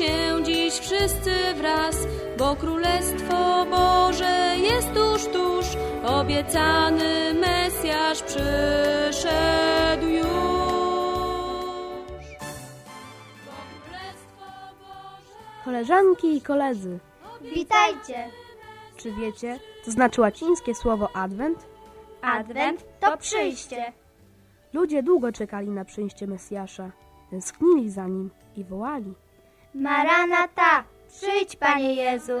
się dziś wszyscy wraz, bo Królestwo Boże jest tuż, tuż. Obiecany Mesjasz przyszedł już. Bo Królestwo Boże... Koleżanki i koledzy, Witajcie! czy wiecie, co znaczy łacińskie słowo adwent? Adwent to przyjście. Ludzie długo czekali na przyjście Mesjasza, tęsknili za nim i wołali. Maranata, przyjdź Panie Jezu.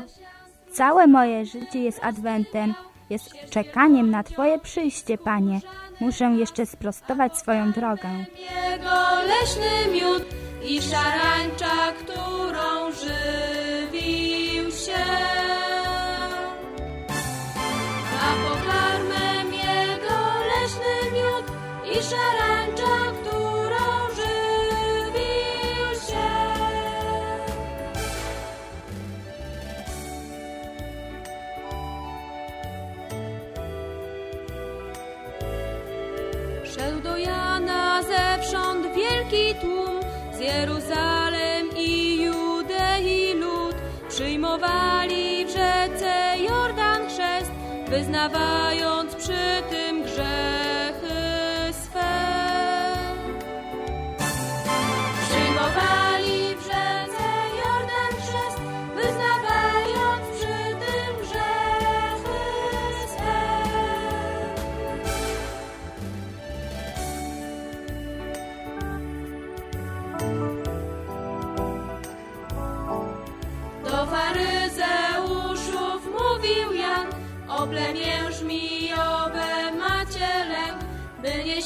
Całe moje życie jest adwentem, jest czekaniem na Twoje przyjście, Panie. Muszę jeszcze sprostować swoją drogę. Jego leśny miód i szarańcza, którą żywił się. A pokarmem jego leśny miód i szarańcza, Szedł do Jana zewsząd wielki tłum, z Jeruzalem i Judei lud. Przyjmowali w rzece Jordan chrzest, wyznawając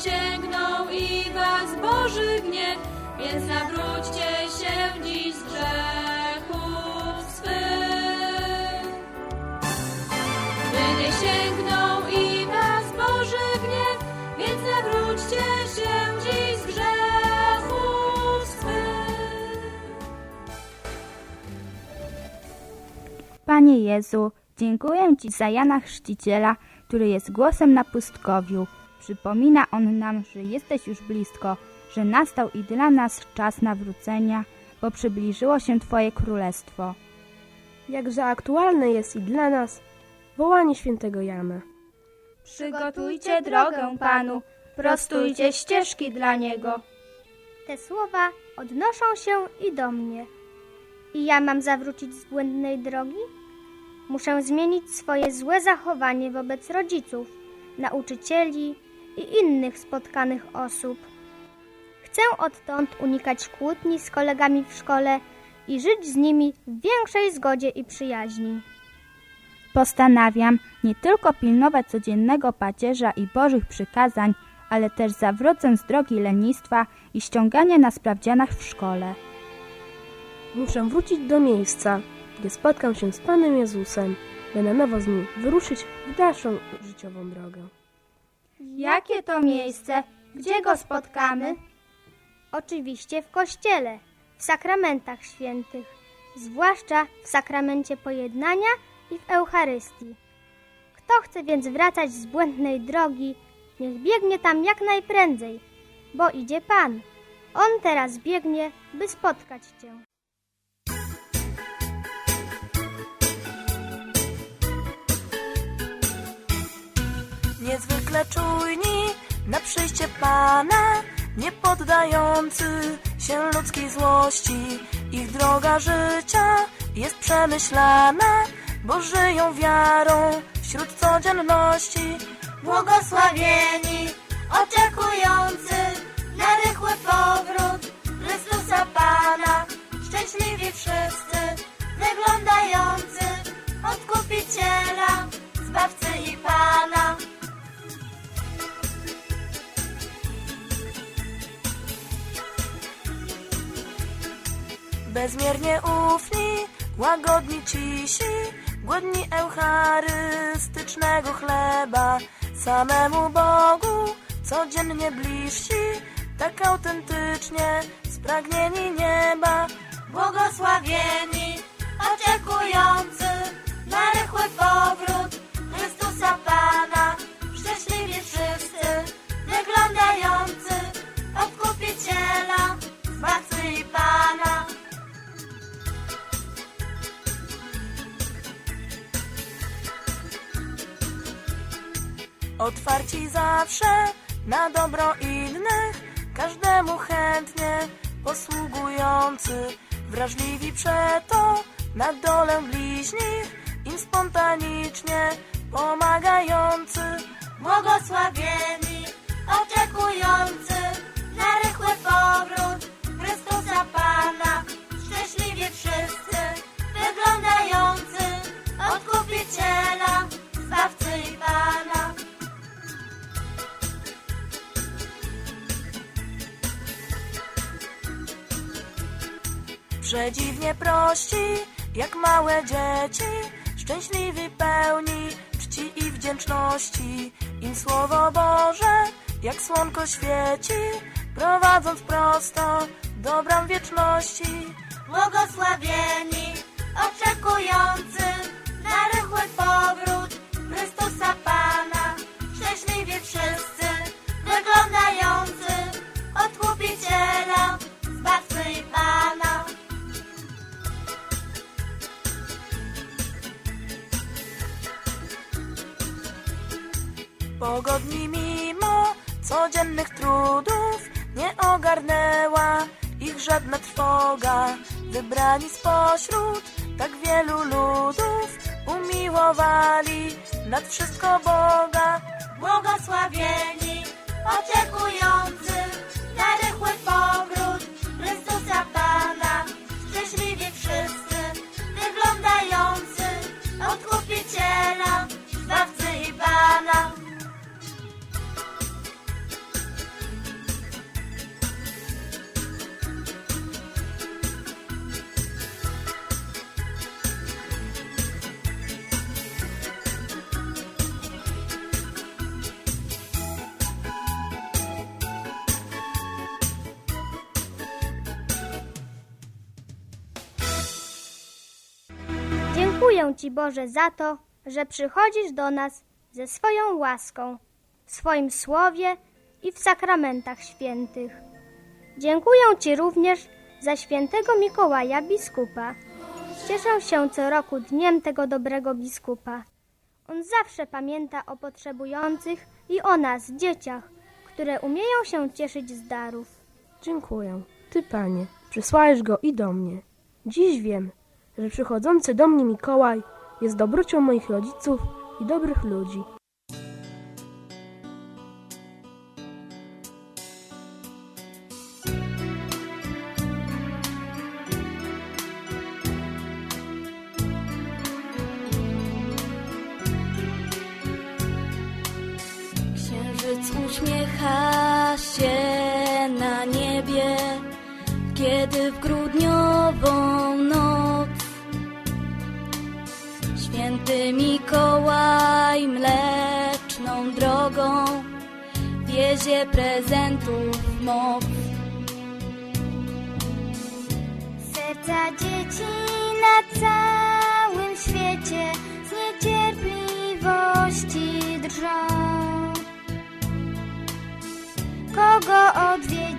sięgnął i was Boży gniew, więc nawróćcie się dziś z grzechów swych. By nie sięgnął i was Boży gniew, więc nawróćcie się dziś z grzechów swych. Panie Jezu, dziękuję Ci za Jana Chrzciciela, który jest głosem na pustkowiu. Przypomina on nam, że jesteś już blisko, że nastał i dla nas czas nawrócenia, bo przybliżyło się Twoje królestwo. Jakże aktualne jest i dla nas wołanie świętego Jana. Przygotujcie drogę Panu, prostujcie ścieżki dla Niego. Te słowa odnoszą się i do mnie. I ja mam zawrócić z błędnej drogi? Muszę zmienić swoje złe zachowanie wobec rodziców, nauczycieli i innych spotkanych osób. Chcę odtąd unikać kłótni z kolegami w szkole i żyć z nimi w większej zgodzie i przyjaźni. Postanawiam nie tylko pilnować codziennego pacierza i Bożych przykazań, ale też zawrócę z drogi lenistwa i ściągania na sprawdzianach w szkole. Muszę wrócić do miejsca, gdzie spotkam się z Panem Jezusem, by na nowo z Nim wyruszyć w dalszą życiową drogę. Jakie to miejsce? Gdzie go spotkamy? Oczywiście w kościele, w sakramentach świętych, zwłaszcza w sakramencie pojednania i w Eucharystii. Kto chce więc wracać z błędnej drogi, niech biegnie tam jak najprędzej, bo idzie Pan. On teraz biegnie, by spotkać Cię. Czujni na przyjście Pana, nie poddający się ludzkiej złości. Ich droga życia jest przemyślana, bo żyją wiarą wśród codzienności. Błogosławieni, oczekujący na rychły powrót Chrystusa Pana, szczęśliwi wszyscy, wyglądający Odkupiciela, Bezmiernie ufni, łagodni cisi, głodni eucharystycznego chleba, samemu Bogu codziennie bliżsi, tak autentycznie spragnieni nieba. Błogosławieni, oczekujący na rychły powrót otwarci zawsze na dobro innych, każdemu chętnie posługujący, wrażliwi przeto na dolę bliźnich, im spontanicznie pomagający. Błogosławieni, oczekujący Przedziwnie prości, jak małe dzieci, szczęśliwi pełni czci i wdzięczności. Im Słowo Boże, jak słonko świeci, prowadząc prosto do bram wieczności. Błogosławieni, oczekujący na rychły powrót Pogodni mimo codziennych trudów nie ogarnęła ich żadna trwoga. Wybrani spośród tak wielu ludów umiłowali nad wszystko Boga. Błogosławieni, oczekujący Dziękuję Ci Boże za to, że przychodzisz do nas ze swoją łaską, w swoim słowie i w sakramentach świętych. Dziękuję Ci również za świętego Mikołaja biskupa. Cieszę się co roku dniem tego dobrego biskupa. On zawsze pamięta o potrzebujących i o nas, dzieciach, które umieją się cieszyć z darów. Dziękuję. Ty, Panie, przysłałeś go i do mnie. Dziś wiem, że przychodzący do mnie Mikołaj jest dobrocią moich rodziców i dobrych ludzi. Uśmiecha się na niebie, kiedy w grudniową święty Mikołaj mleczną drogą wiezie prezentów moc. Serca dzieci na całym świecie z niecierpliwości drżą. Kogo odwiedzi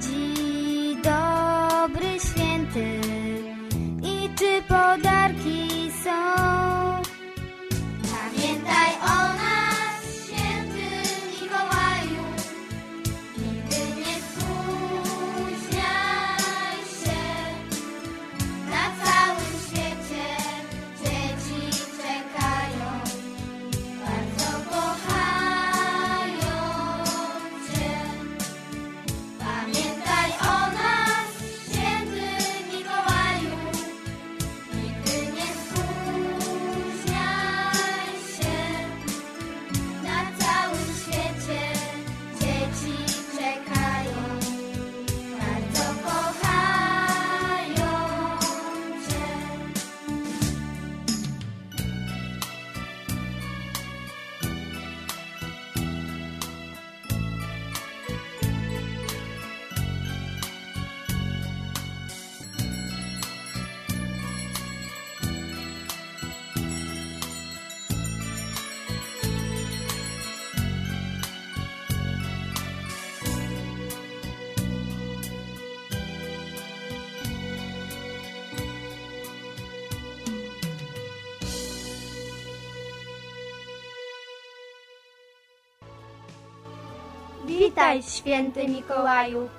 Witaj, święty Mikołaju.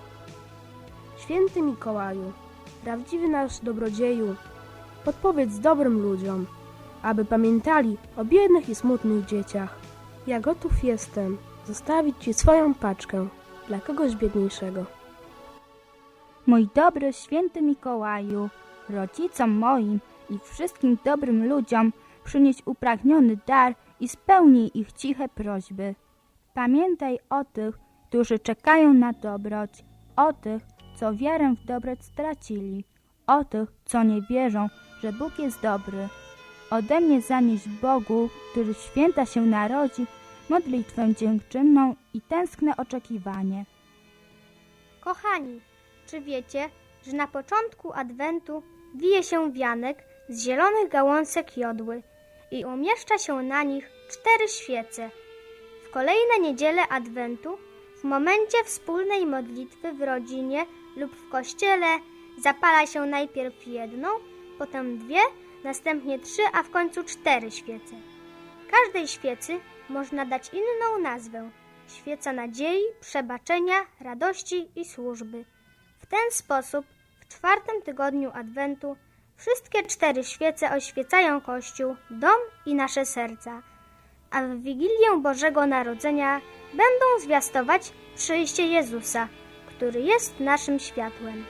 Święty Mikołaju, prawdziwy nasz dobrodzieju, podpowiedz dobrym ludziom, aby pamiętali o biednych i smutnych dzieciach. Ja gotów jestem zostawić Ci swoją paczkę dla kogoś biedniejszego. Mój dobry święty Mikołaju, rodzicom moim i wszystkim dobrym ludziom przynieś upragniony dar i spełnij ich ciche prośby. Pamiętaj o tych, którzy czekają na dobroć, o tych, co wiarę w dobroć stracili, o tych, co nie wierzą, że Bóg jest dobry. Ode mnie zanieś Bogu, który święta się narodzi, modlitwę dziękczynną i tęskne oczekiwanie. Kochani, czy wiecie, że na początku adwentu wije się wianek z zielonych gałązek jodły i umieszcza się na nich cztery świece. Kolejne niedziele adwentu, w momencie wspólnej modlitwy w rodzinie lub w kościele, zapala się najpierw jedną, potem dwie, następnie trzy, a w końcu cztery świece. Każdej świecy można dać inną nazwę. Świeca nadziei, przebaczenia, radości i służby. W ten sposób w czwartym tygodniu Adwentu wszystkie cztery świece oświecają Kościół, dom i nasze serca, a w Wigilię Bożego Narodzenia będą zwiastować przyjście Jezusa, który jest naszym światłem.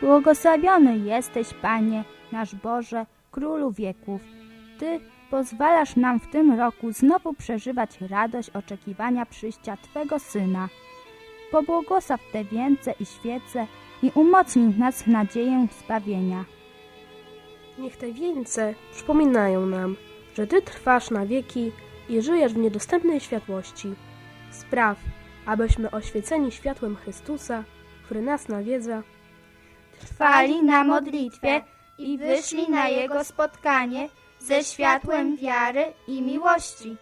Błogosławiony jesteś, Panie, nasz Boże, Królu wieków. Ty pozwalasz nam w tym roku znowu przeżywać radość oczekiwania przyjścia Twego Syna. Pobłogosław te wieńce i świece i umocnij w nas nadzieję zbawienia. Niech te wieńce przypominają nam, że Ty trwasz na wieki i żyjesz w niedostępnej światłości. Spraw, abyśmy oświeceni światłem Chrystusa, który nas nawiedza, Trwali na modlitwie i wyszli na Jego spotkanie ze światłem wiary i miłości.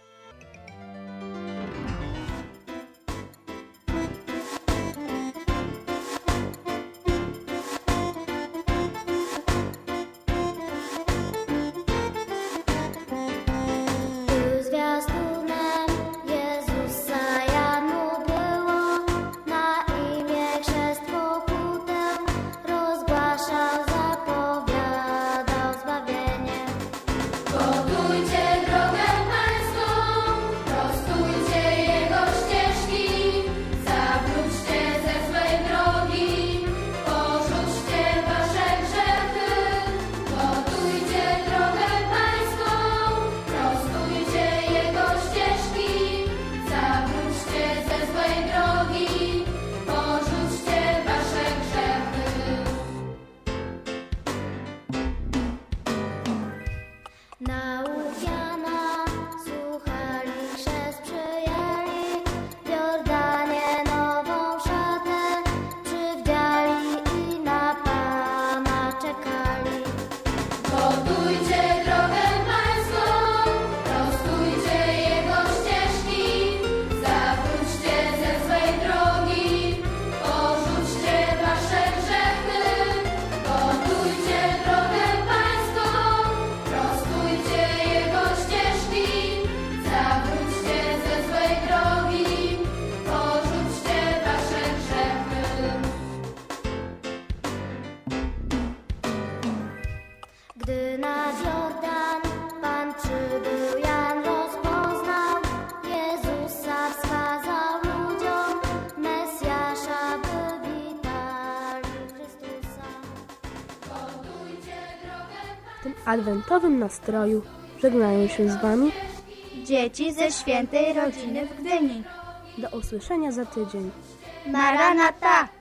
W tym adwentowym nastroju żegnają się z Wami. Dzieci ze świętej rodziny w Gdyni. Do usłyszenia za tydzień. Maranata!